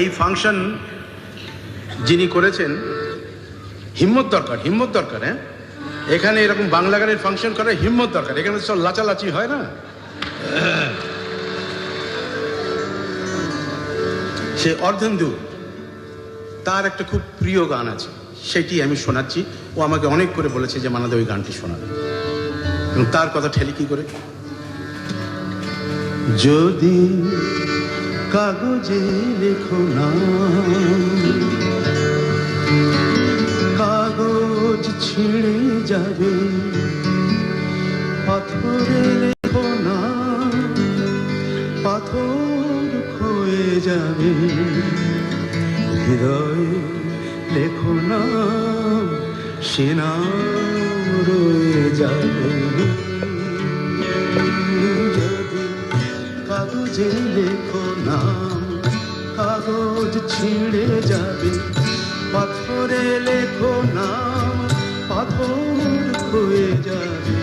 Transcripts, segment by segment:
এই ফাংশন যিনি করেছেন, হিম্মত দরকার হিম্মত দরকার হ্যাঁ? এখানে এরকম বাংলা গানের ফাংশন করার হিম্মত দরকার। এখানে সব লাচালাচি হয় না? সে অর্ধেন্দু, তার একটা খুব প্রিয় গান আছে, সেটি আমি শোনাচ্ছি। ও আমাকে অনেক করে বলেছে যে, মানাদে, ওই গানটি শোনাবে তার কথা ঠেলি কি করে? যদি কাগজে লেখো না। কাগজ ছিঁড়ে যাবে, পাথরে লেখো না। পাথর ক্ষয়ে যাবে, হৃদয় লেখো না। সেনা রয়ে যাবে। যদি নাম কাগজ ছিঁড়ে যাবে। পাথরে লেখো নাম, পাথর হয়ে যাবে।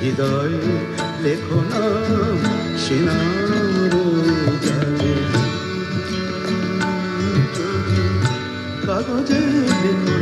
হৃদয় লেখো নাম সেনা রয়ে যাবে। কাগজে লেখো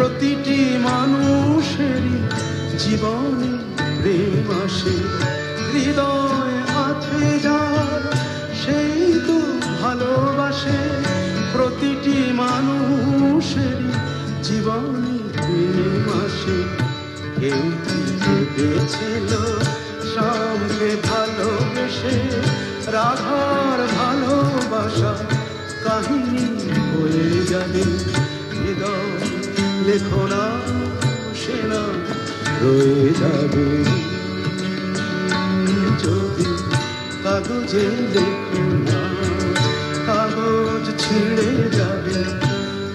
প্রতিটি মানুষেরই জীবনে প্রেম আসে। হৃদয় আছে যার, সেই তো ভালোবাসে। প্রতিটি মানুষেরই জীবনে প্রেম আসে। কেউ ভেবেছিল শ্যামকে ভালোবেসে রাধার ভালোবাসা কাহিনী হয়ে যাবে? লেখো না সেনা রয়ে যাবে। যদি কাগজে লেখো না, কাগজ ছিঁড়ে যাবে।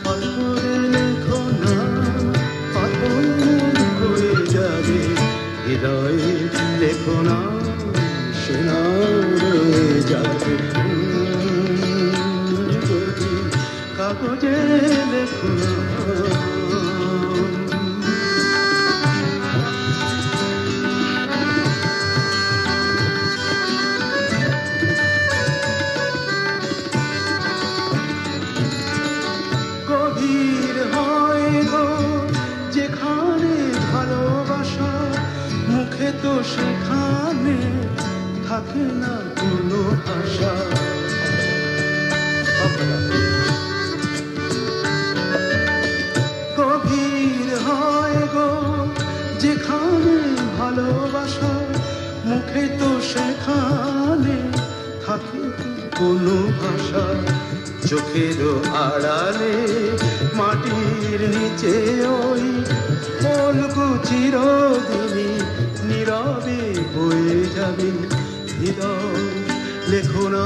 পাথরে লেখো না পাথর হয়ে যাবে। হৃদয়ে লেখো না সেনা রয়ে যাবে। কাগজে লেখো সেখানে থাকে না কোনো ভাষা গভীর হয় গো, যেখানে ভালোবাসা, মুখে তো সেখানে থাকে কোনো ভাষা চোখের আড়ালে মাটির নিচে ওই পলকু চিরদিনই নীরবে হয়ে যাবে লেখো না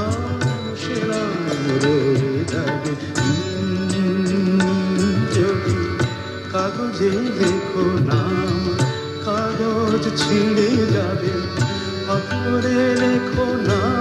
রয়ে যাবে। যদি কাগজে লেখো না, কাগজ ছিঁড়ে যাবে। অপরে লেখো না